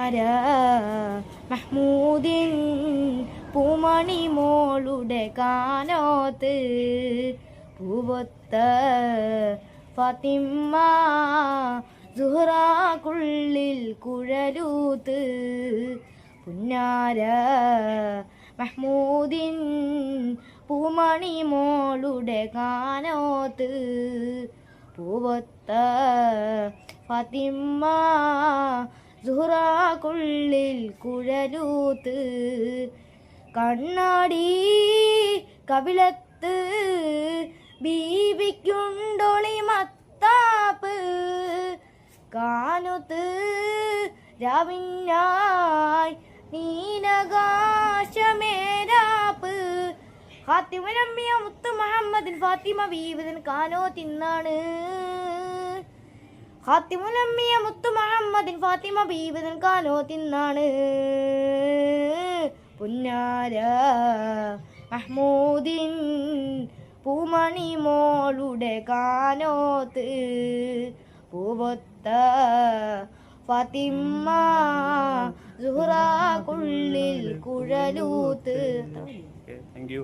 ആരാ? മഹ്മൂദിൻ പൂമണി മോളുടെ കാനോത്ത്. പൂവൊത്ത ഫാത്തിമ്മ സുഹറാക്കുള്ളിൽ കുഴലൂത്ത്. പുന്നാര മഹ്മൂദിൻ പൂമണി മോളുടെ കാനോത്ത്. പൂവൊത്ത ഫാത്തിമ്മ സുഹറാക്കുള്ളിൽ കുഴലൂത്ത് കണ്ണാടി കവിളത്ത് ബീവിക്കുണ്ടൊളി മത്താപ്പ് കാനുത്ത് രാവിനായി നീനകാശമേരാപ്പ് ഫാത്തിമനമ്മിയ മുത്ത് മുഹമ്മദിൻ ഫാത്തിമ ബീബിതൻ കാനോ തിന്നാണ്. ഫാത്തിമുലമ്മിയ മുത്തു മുഹമ്മദിൻ ഫാത്തിമ ബീബിതൻ കാനോ തിന്നാണ്. പുന്നാര മഹ്മൂദിൻ പൂമണി മോളുടെ കാനോത്ത്. പൂവൊത്ത സുഹറ സുഹറാക്കുള്ളിൽ കുഴലൂത്ത്. Thank you